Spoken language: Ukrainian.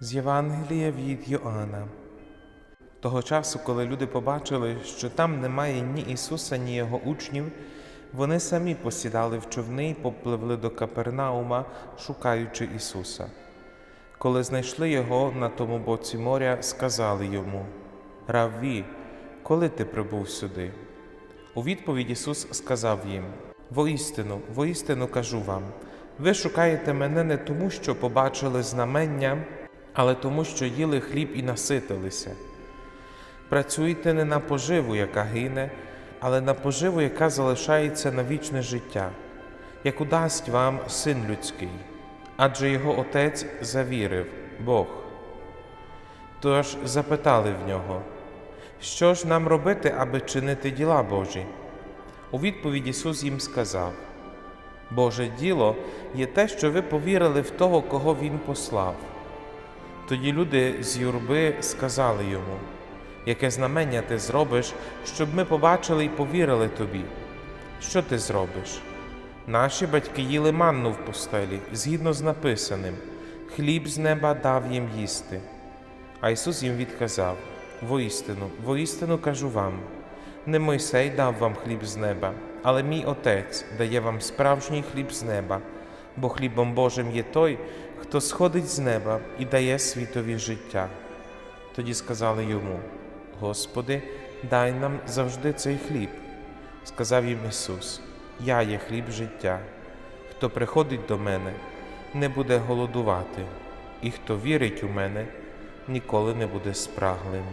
З Євангелія від Йоанна. Того часу, коли люди побачили, що там немає ні Ісуса, ні Його учнів, вони самі посідали в човни і попливли до Капернаума, шукаючи Ісуса. Коли знайшли його на тому боці моря, сказали йому: Равві, коли ти прибув сюди? У відповідь Ісус сказав їм: Воістину, воістину кажу вам, ви шукаєте мене не тому, що побачили знамення, але тому, що їли хліб і наситилися. Працюйте не на поживу, яка гине, але на поживу, яка залишається на вічне життя, яку дасть вам син людський, адже його отець завірив Бог. Тож запитали в нього, що ж нам робити, аби чинити діла Божі? У відповідь Ісус їм сказав: Боже діло є те, що ви повірили в того, кого Він послав. Тоді люди з юрби сказали йому, яке знамення ти зробиш, щоб ми побачили і повірили тобі. Що ти зробиш? Наші батьки їли манну в пустелі, згідно з написаним, хліб з неба дав їм їсти. А Ісус їм відказав: Воістину, воістину кажу вам, не Мойсей дав вам хліб з неба, але мій Отець дає вам справжній хліб з неба, бо хлібом Божим є той, хто сходить з неба і дає світові життя. Тоді сказали йому: Господи, дай нам завжди цей хліб. Сказав їм Ісус: Я є хліб життя. Хто приходить до мене, не буде голодувати, і хто вірить у мене, ніколи не буде спраглим.